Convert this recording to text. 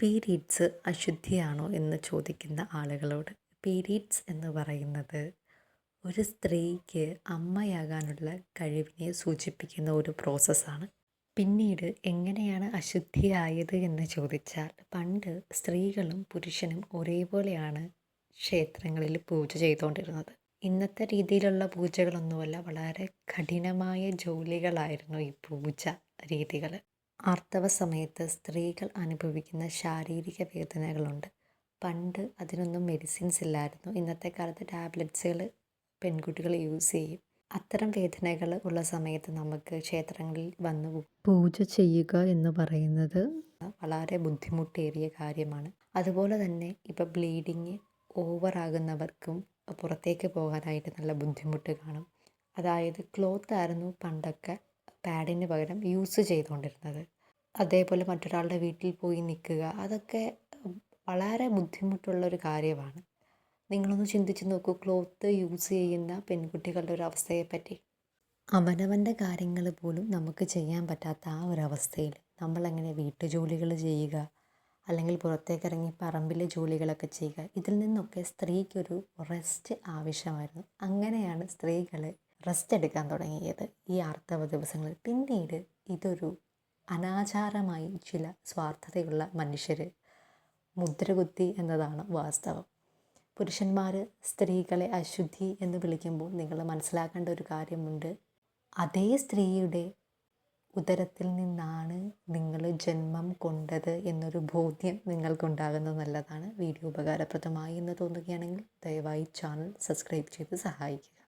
Periods അശുദ്ധിയാണോ എന്ന് ചോദിക്കുന്ന ആളുകളോട്. പീരീഡ്സ് എന്ന് പറയുന്നത് ഒരു സ്ത്രീക്ക് അമ്മയാകാനുള്ള കഴിവിനെ സൂചിപ്പിക്കുന്ന ഒരു പ്രോസസ്സാണ്. പിന്നീട് എങ്ങനെയാണ് അശുദ്ധിയായത് എന്ന് ചോദിച്ചാൽ പണ്ട് സ്ത്രീകളും പുരുഷനും ഒരേപോലെയാണ് ക്ഷേത്രങ്ങളിൽ പൂജ ചെയ്തുകൊണ്ടിരുന്നത്. ഇന്നത്തെ രീതിയിലുള്ള പൂജകളൊന്നുമല്ല വളരെ കഠിനമായ ജോലികളായിരുന്നു ഈ പൂജ രീതികൾ ആർത്തവ സമയത്ത് സ്ത്രീകൾ അനുഭവിക്കുന്ന ശാരീരിക വേദനകളുണ്ട്. പണ്ട് അതിനൊന്നും മെഡിസിൻസ് ഇല്ലായിരുന്നു. ഇന്നത്തെ കാലത്ത് ടാബ്ലറ്റ്സുകൾ പെൺകുട്ടികൾ യൂസ് ചെയ്യും. അത്തരം വേദനകൾ ഉള്ള സമയത്ത് നമുക്ക് ക്ഷേത്രങ്ങളിൽ വന്ന് പൂജ ചെയ്യുക എന്ന് പറയുന്നത് വളരെ ബുദ്ധിമുട്ടേറിയ കാര്യമാണ്. അതുപോലെ തന്നെ ഇപ്പോൾ ബ്ലീഡിങ് ഓവറാകുന്നവർക്കും പുറത്തേക്ക് പോകാനായിട്ട് നല്ല ബുദ്ധിമുട്ട് കാണും. അതായത് ക്ലോത്ത് ആയിരുന്നു പണ്ടൊക്കെ പാഡിന് പകരം യൂസ് ചെയ്തുകൊണ്ടിരുന്നത് അതേപോലെ മറ്റൊരാളുടെ വീട്ടിൽ പോയി നിൽക്കുക അതൊക്കെ വളരെ ബുദ്ധിമുട്ടുള്ള ഒരു കാര്യമാണ്. നിങ്ങളൊന്ന് ചിന്തിച്ച് നോക്കൂ ക്ലോത്ത് യൂസ് ചെയ്യുന്ന പെൺകുട്ടികളുടെ ഒരു അവസ്ഥയെപ്പറ്റി. അവനവന്റെ കാര്യങ്ങൾ പോലും നമുക്ക് ചെയ്യാൻ പറ്റാത്ത ആ ഒരു അവസ്ഥയിൽ നമ്മളെങ്ങനെ വീട്ടുജോലികൾ ചെയ്യുക അല്ലെങ്കിൽ പുറത്തേക്ക് ഇറങ്ങി പറമ്പിലെ ജോലികളൊക്കെ ചെയ്യുക ഇതിൽ നിന്നൊക്കെ സ്ത്രീക്കൊരു റെസ്റ്റ് ആവശ്യമായിരുന്നു. അങ്ങനെയാണ് സ്ത്രീകൾ റെസ്റ്റ് എടുക്കാൻ തുടങ്ങിയത് ഈ ആർത്തവ ദിവസങ്ങളിൽ. പിന്നീട് ഇതൊരു അനാചാരമായി ചില സ്വാർത്ഥതയുള്ള മനുഷ്യർ മുദ്രകുത്തി എന്നതാണ് വാസ്തവം. പുരുഷന്മാർ സ്ത്രീകളെ അശുദ്ധി എന്ന് വിളിക്കുമ്പോൾ നിങ്ങൾ മനസ്സിലാക്കേണ്ട ഒരു കാര്യമുണ്ട്. അതേ സ്ത്രീയുടെ ഉദരത്തിൽ നിന്നാണ് നിങ്ങൾ ജന്മം കൊണ്ടത് എന്നൊരു ബോധ്യം നിങ്ങൾക്കുണ്ടാകുന്നത് നല്ലതാണ്. വീഡിയോ ഉപകാരപ്രദമായി എന്ന് തോന്നുകയാണെങ്കിൽ ദയവായി ചാനൽ സബ്സ്ക്രൈബ് ചെയ്ത് സഹായിക്കുക.